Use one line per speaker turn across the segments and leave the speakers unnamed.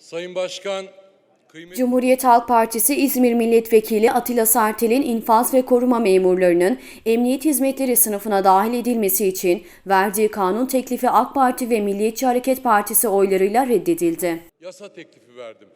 Sayın Başkan, kıymetli
Cumhuriyet Halk Partisi İzmir Milletvekili Atilla Sertel'in infaz ve koruma memurlarının emniyet hizmetleri sınıfına dahil edilmesi için verdiği kanun teklifi AK Parti ve Milliyetçi Hareket Partisi oylarıyla reddedildi.
yasa teklifi verdim.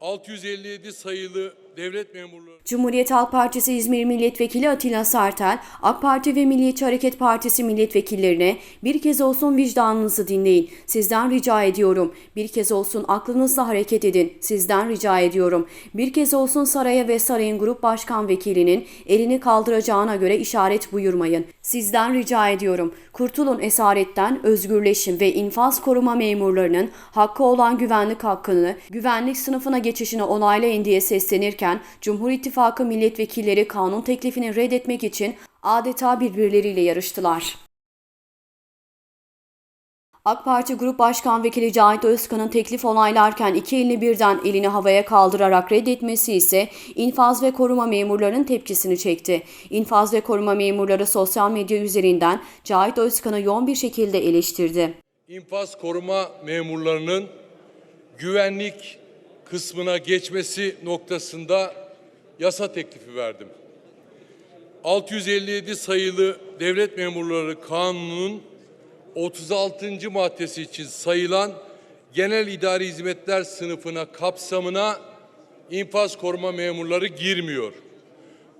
657 sayılı devlet memurları
Cumhuriyet Halk Partisi İzmir Milletvekili Atilla Sertel, AK Parti ve Milliyetçi Hareket Partisi milletvekillerine bir kez olsun vicdanınızı dinleyin. Sizden rica ediyorum. Bir kez olsun aklınızla hareket edin. Sizden rica ediyorum. Bir kez olsun saraya ve sarayın grup başkan vekilinin elini kaldıracağına göre işaret buyurmayın. Sizden rica ediyorum. Kurtulun esaretten, özgürleşin ve infaz koruma memurlarının hakkı olan güvenlik hakkını, güvenlik sınıfına geçişini onaylayın diye seslenirken Cumhur İttifakı milletvekilleri kanun teklifini reddetmek için adeta birbirleriyle yarıştılar. AK Parti Grup Başkan Vekili Cahit Özkan'ın teklif onaylarken iki elini birden elini havaya kaldırarak reddetmesi ise infaz ve koruma memurlarının tepkisini çekti. İnfaz ve koruma memurları sosyal medya üzerinden Cahit Özkan'ı yoğun bir şekilde eleştirdi.
infaz koruma memurlarının güvenlik kısmına geçmesi noktasında yasa teklifi verdim. 657 sayılı devlet memurları kanunun 36. maddesi için sayılan genel idari hizmetler sınıfına kapsamına infaz koruma memurları girmiyor.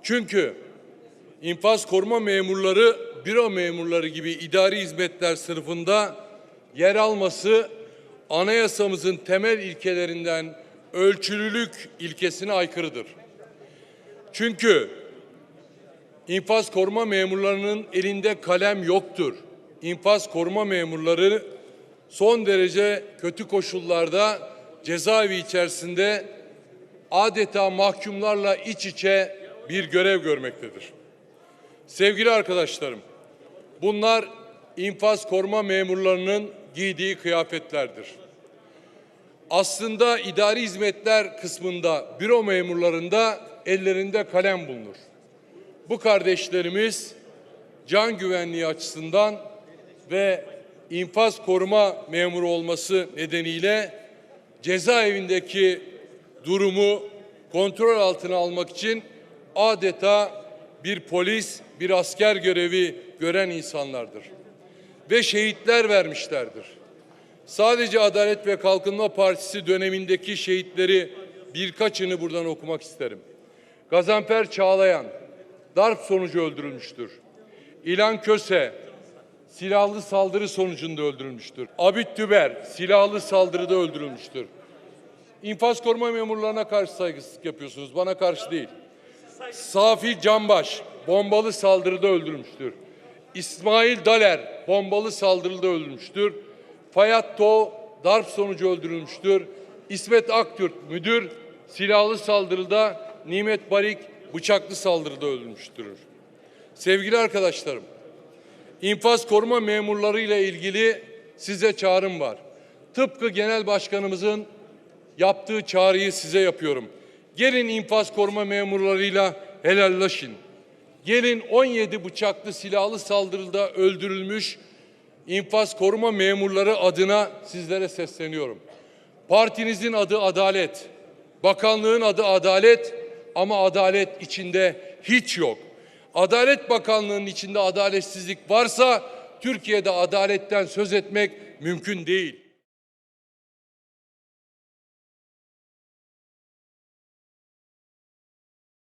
Çünkü infaz koruma memurları büro memurları gibi idari hizmetler sınıfında yer alması anayasamızın temel ilkelerinden ölçülülük ilkesine aykırıdır. Çünkü infaz koruma memurlarının elinde kalem yoktur. İnfaz koruma memurları son derece kötü koşullarda cezaevi içerisinde adeta mahkumlarla iç içe bir görev görmektedir. Sevgili arkadaşlarım, bunlar infaz koruma memurlarının giydiği kıyafetlerdir. Aslında idari hizmetler kısmında büro memurlarında ellerinde kalem bulunur. Bu kardeşlerimiz can güvenliği açısından ve infaz koruma memuru olması nedeniyle cezaevindeki durumu kontrol altına almak için adeta bir polis, bir asker görevi gören insanlardır. Ve şehitler vermişlerdir. Sadece Adalet ve Kalkınma Partisi dönemindeki şehitleri birkaçını buradan okumak isterim. Gazanfer Çağlayan darp sonucu öldürülmüştür. İlan Köse silahlı saldırı sonucunda öldürülmüştür. Abid Tüber silahlı saldırıda öldürülmüştür. İnfaz koruma memurlarına karşı saygısızlık yapıyorsunuz. Bana karşı değil. Safi Canbaş bombalı saldırıda öldürülmüştür. İsmail Daler bombalı saldırıda öldürülmüştür. Fayatto darp sonucu öldürülmüştür. İsmet Aktürk müdür silahlı saldırıda, Nimet Barik bıçaklı saldırıda öldürülmüştür. Sevgili arkadaşlarım, infaz koruma memurları ile ilgili size çağrım var. Tıpkı genel başkanımızın yaptığı çağrıyı size yapıyorum. Gelin infaz koruma memurlarıyla helallaşın. Gelin 17 bıçaklı silahlı saldırıda öldürülmüş infaz koruma memurları adına sizlere sesleniyorum. Partinizin adı adalet, bakanlığın adı adalet ama adalet içinde hiç yok. Adalet Bakanlığı'nın içinde adaletsizlik varsa Türkiye'de adaletten söz etmek mümkün değil.